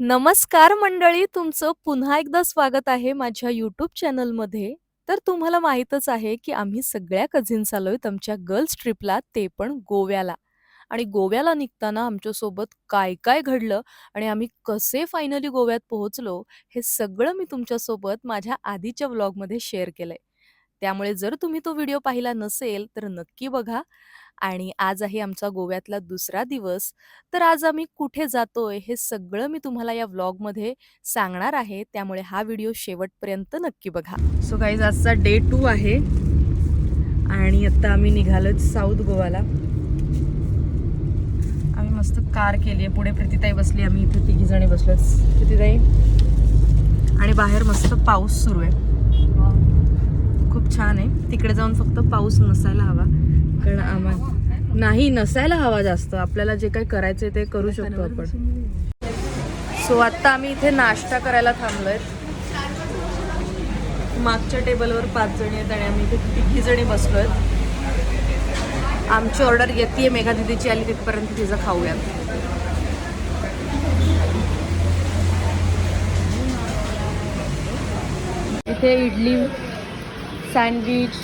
नमस्कार मंडळी, तुमचं पुन्हा एकदा स्वागत आहे माझ्या यूट्यूब चॅनलमध्ये. तर तुम्हाला माहीतच आहे, की आम्ही सगळ्या कझिन्स आलोय आमच्या गर्ल्स ट्रिपला, ते पण गोव्याला. आणि गोव्याला निघताना आमच्यासोबत काय-काय घडलं आणि आम्ही कसे फायनली गोव्यात पोहोचलो, हे सगळं मी तुमच्यासोबत माझ्या आधीच्या व्लॉगमध्ये शेअर केलंय. त्यामुळे जर तुम्ही तो व्हिडिओ पाहिला नसेल, तर नक्की बघा. आणि आज आहे आमचा गोव्यातला दुसरा दिवस. तर आज आम्ही कुठे जातोय, हे सगळं मी तुम्हाला या व्लॉगमध्ये सांगणार आहे. त्यामुळे हा व्हिडिओ शेवटपर्यंत नक्की बघा. सो गाईज आजचा डे 2 आहे आणि आता आम्ही निघालोत साऊथ गोवाला. आम्ही मस्त कार केली आहे. पुढे प्रीतीताई बसली, आम्ही इथे तिघीजणी बसलोय. प्रीतीताई आणि बाहेर मस्त पाऊस सुरू आहे. खूप छान आहे. तिकडे जाऊन फक्त पाऊस नसायला हवा. कारण आम्हाला नाही नसायला हवा जास्त. आपल्याला जे काही करायचंय ते करू शकतो आपण. सो आता आम्ही इथे नाश्ता करायला थांबलोय. मागच्या टेबलवर पाच जणी आहेत आणि आम्ही इथे तिघी जणी बसलोय. आमची ऑर्डर येते मेघा दिदीची आली तिथपर्यंत तिचं खाऊयात. इथे इडली, सँडविच,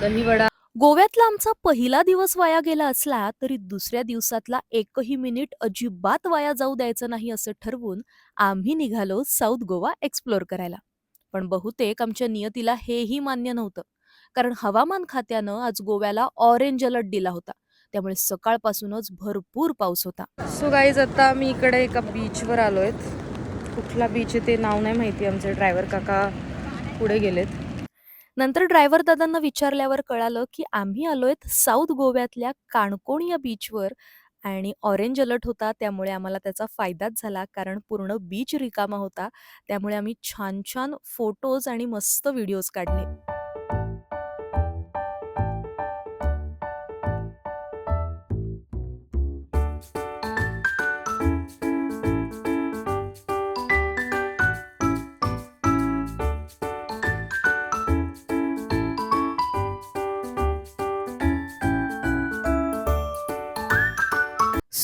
दहीवडा. गोव्यातला आमचा पहिला दिवस वाया गेला असला तरी दुसऱ्या दिवसातला एकही मिनिट अजिबात वाया जाऊ द्यायचं नाही असं ठरवून आम्ही निघालो साऊथ गोवा एक्सप्लोर करायला. पण बहुतेक आमच्या नियतीला हेही मान्य नव्हतं. कारण हवामान खात्यानं आज गोव्याला ऑरेंज अलर्ट दिला होता. त्यामुळे सकाळपासूनच भरपूर पाऊस होता. सो गाईज आता आम्ही इकडे एका बीचवर आलोय. कुठला बीच आहे ते नाव नाही माहिती. आमचे ड्रायव्हर काका पुढे गेलेत. नंतर ड्रायव्हर दादांना विचारल्यावर कळालं, की आम्ही आलोयत साऊथ गोव्यातल्या काणकोण या बीचवर आणि ऑरेंज अलर्ट होता त्यामुळे आम्हाला त्याचा फायदाच झाला. कारण पूर्ण बीच रिकामा होता. त्यामुळे आम्ही छान-छान फोटोज आणि मस्त व्हिडिओज काढले.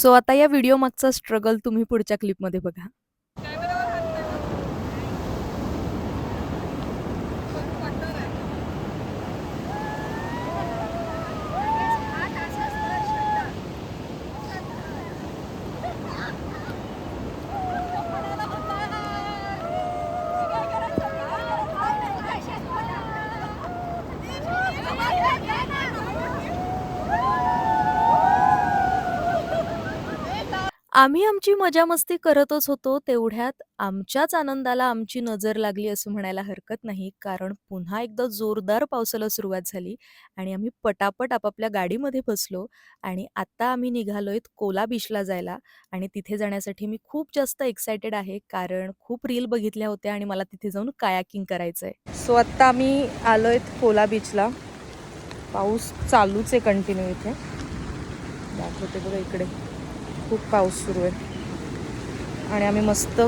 सो आता या व्हिडिओ मागचा स्ट्रगल तुम्ही पुढच्या क्लिपमध्ये बघा. आम्ही आमची मजामस्ती करतच होतो. तेवढ्यात आमच्याच आनंदाला आमची नजर लागली असं म्हणायला हरकत नाही. कारण पुन्हा एकदा जोरदार पावसाला सुरुवात झाली आणि आम्ही पटापट आपापल्या गाडीमध्ये बसलो आणि आत्ता आम्ही निघालोय कोला बीचला जायला आणि तिथे जाण्यासाठी मी खूप जास्त एक्सायटेड आहे. कारण खूप रील बघितल्या होत्या आणि मला तिथे जाऊन कायाकिंग करायचंय. सो आत्ता आम्ही आलोय कोला बीचला. पाऊस चालूच आहे कंटिन्यू इथे. दाखवते बघा इकडे. खूप पाऊस सुरू आहे. आणि आम्ही मस्त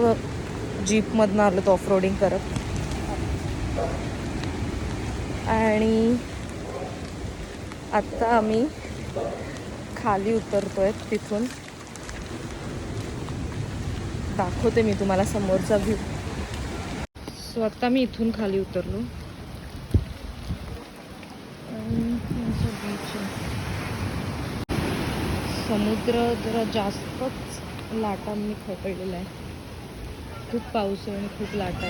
जीपमधनं आलो ऑफ रोडिंग करत. आणि आत्ता आम्ही खाली उतरतोय तिथून. दाखवते मी तुम्हाला समोरचा व्ह्यू सो आत्ता मी इथून खाली उतरलो. बीच आहे समुद्र जरा जास्तच लाटांनी खवळलेला आहे. खूप पाऊस आहे आणि खूप लाटा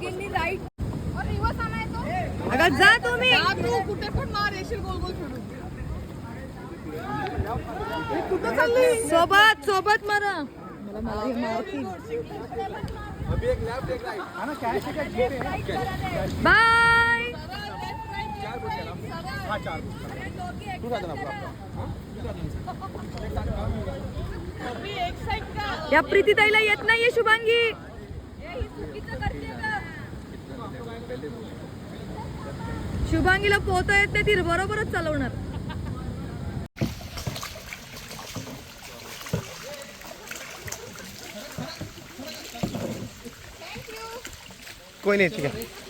आहेत अगं जा तुम्ही. कुठे पण मार येशील गोल गोल फिरून सोबत सोबत मारा. बाय या प्रीतीताईला येत नाहीये शुभांगी. शुभांगीला पोहता येत नाही ती बरोबरच चालवणार. कोई नहीं ठीक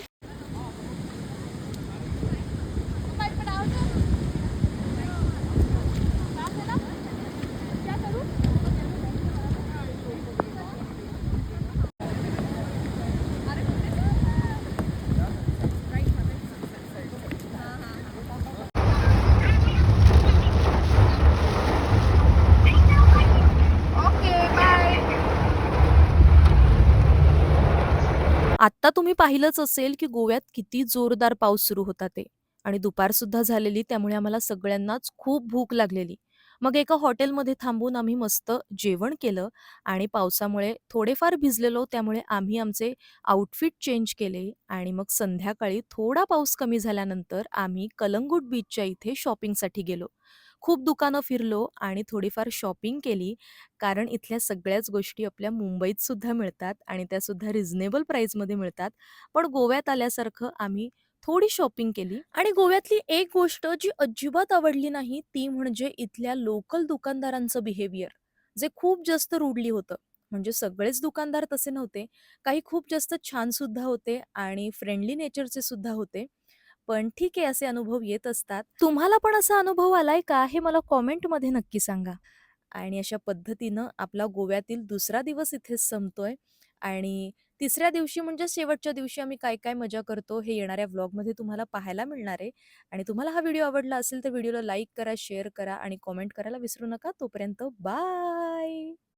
आत्ता तुम्ही पाहिलंच असेल की गोव्यात किती जोरदार पाऊस सुरू होता ते. आणि दुपार सुद्धा झालेली त्यामुळे आम्हाला सगळ्यांनाच खूप भूक लागलेली. मग एका हॉटेलमध्ये थांबून आम्ही मस्त जेवण केलं आणि पावसामुळे थोडेफार भिजलेलो त्यामुळे आम्ही आमचे आउटफिट चेंज केले आणि मग संध्याकाळी थोडा पाऊस कमी झाल्यानंतर आम्ही कलंगूट बीचच्या इथे शॉपिंगसाठी गेलो. खूप दुकानं फिरलो आणि थोडीफार शॉपिंग केली. कारण इथल्या सगळ्याच गोष्टी आपल्या मुंबईत सुद्धा मिळतात आणि त्या सुद्धा रिझनेबल प्राईजमध्ये मिळतात. पण गोव्यात आल्यासारखं आम्ही थोडी शॉपिंग केली. आणि गोव्यातली एक गोष्ट जी अजिबात आवडली नाही ती म्हणजे इथल्या लोकल दुकानदारांचं बिहेवियर. जे खूप जास्त रुडली होतं. म्हणजे सगळेच दुकानदार तसे नव्हते. काही खूप जास्त छान सुद्धा होते आणि फ्रेंडली नेचरचे सुद्धा होते. पण ठीक आहे असे अनुभव येत असतात. तुम्हाला पण असा अनुभव आलाय का? हे मला कॉमेंटमध्ये नक्की सांगा. आणि अशा पद्धतीनं आपला गोव्यातील दुसरा दिवस इथेच संपतोय. आणि तिसऱ्या दिवशी म्हणजे शेवटच्या दिवशी आम्ही काय काय मजा करतो हे येणाऱ्या व्लॉगमध्ये तुम्हाला पाहायला मिळणार आहे. आणि तुम्हाला हा व्हिडिओ आवडला असेल तर व्हिडिओला लाईक करा शेअर करा आणि कॉमेंट करायला विसरू नका. तोपर्यंत बाय!